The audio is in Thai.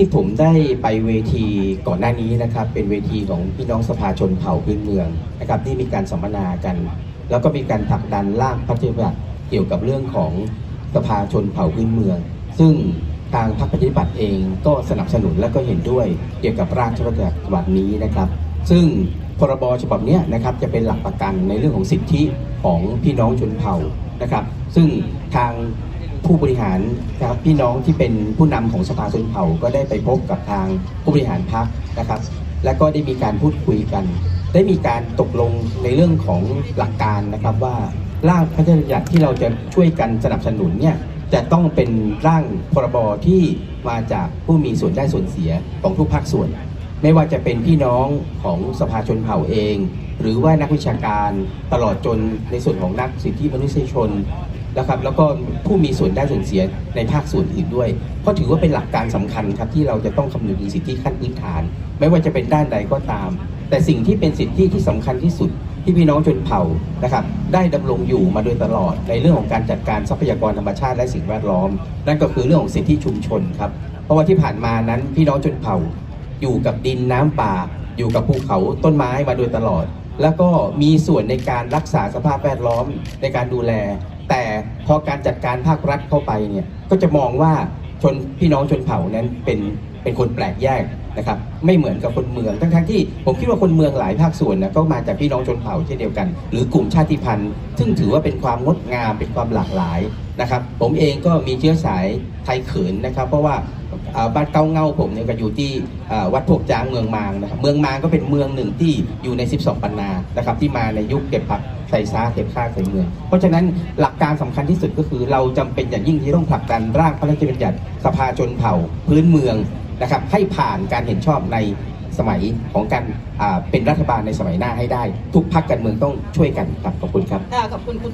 ที่ผมได้ไปเวทีก่อนหน้านี้นะครับ เป็นเวทีของพี่น้องสภาชนเผ่าพื้นเมืองนะครับที่มีการสัมมนากัน แล้วก็มีการผลักดันร่างพระราชบัญญัติเกี่ยวกับเรื่องของสภาชนเผ่าพื้นเมือง ซึ่งทางพรรคประชาธิปัตย์เองก็สนับสนุนและก็เห็นด้วยเกี่ยวกับร่างพระราชบัญญัติฉบับนี้นะครับ ซึ่งพรบฉบับนี้นะครับจะเป็นหลักประกันในเรื่องของสิทธิของพี่น้องชนเผ่านะครับ ซึ่งทาง ผู้บริหารนะครับพี่น้องที่เป็นผู้นำของสภาชนเผ่าก็ได้ไปพบกับทางผู้บริหารพรรคนะครับ และก็ได้มีการพูดคุยกัน ได้มีการตกลงในเรื่องของหลักการนะครับว่าร่างพระราชบัญญัติที่เราจะช่วยกันสนับสนุนเนี่ยจะต้องเป็นร่างพรบที่มาจากผู้มีส่วนได้ส่วนเสียของทุกภาคส่วน ไม่ว่าจะเป็นพี่น้องของสภาชนเผ่าเอง หรือว่านักวิชาการตลอดจนในส่วนของนักสิทธิมนุษยชน นะครับ แล้วก็ผู้มีส่วนได้ส่วนเสียในภาคส่วนอื่นด้วย เพราะถือว่าเป็นหลักการสำคัญครับที่เราจะต้องคำนึงถึงสิทธิขั้นพื้นฐาน ไม่ว่าจะเป็นด้านใดก็ตาม แต่สิ่งที่เป็นสิทธิที่สำคัญที่สุดที่พี่น้องชนเผ่านะครับ ได้ดำรงอยู่มาโดยตลอดในเรื่องของการจัดการทรัพยากรธรรมชาติและสิ่งแวดล้อม นั่นก็คือเรื่องของสิทธิชุมชนครับ เพราะว่าที่ผ่านมานั้นพี่น้องชนเผ่า อยู่กับดินน้ำป่า อยู่กับภูเขาต้นไม้มาโดยตลอด แล้วก็มีส่วนในการรักษาสภาพแวดล้อมในการดูแล แต่ พอการจัดการภาครัฐเข้าไปเนี่ยก็จะมองว่าชนพี่น้องชนเผ่านั้นเป็นเป็นคนแปลกแยกนะครับไม่เหมือนกับคนเมืองทั้งทที่ผมคิดว่าคนเมืองหลายภาคส่วนนะก็มาจากพี่น้องชนเผ่าเช่นเดียวกัน หรือกลุ่มชาติพันธุ์ ซึ่งถือว่าเป็นความงดงามเป็นความหลากหลายนะครับ ผมเองก็มีเชื้อสายไทยเขินนะครับ เพราะว่าบ้านเก้าเงาผมเนี่ยก็อยู่ที่วัดโพกจางเมืองมางนะครับเมืองมางก็เป็นเมืองหนึ่งที่อยู่ใน 12 ปันนานะครับที่มาในยุคเก็บผักใส่ซาเก็บข้าใส่เมือง เพราะฉะนั้นหลักการสำคัญที่สุดก็คือเราจำเป็นอย่างยิ่งที่ต้องผลักดันร่างพระราชบัญญัติสภาชนเผ่าพื้นเมืองนะครับให้ผ่านการการเห็นชอบในสมัยของการเป็นรัฐบาลในสมัยหน้าให้ได้ ทุกพรรคการเมืองต้องช่วยกันครับขอบคุณครับขอบคุณคุณ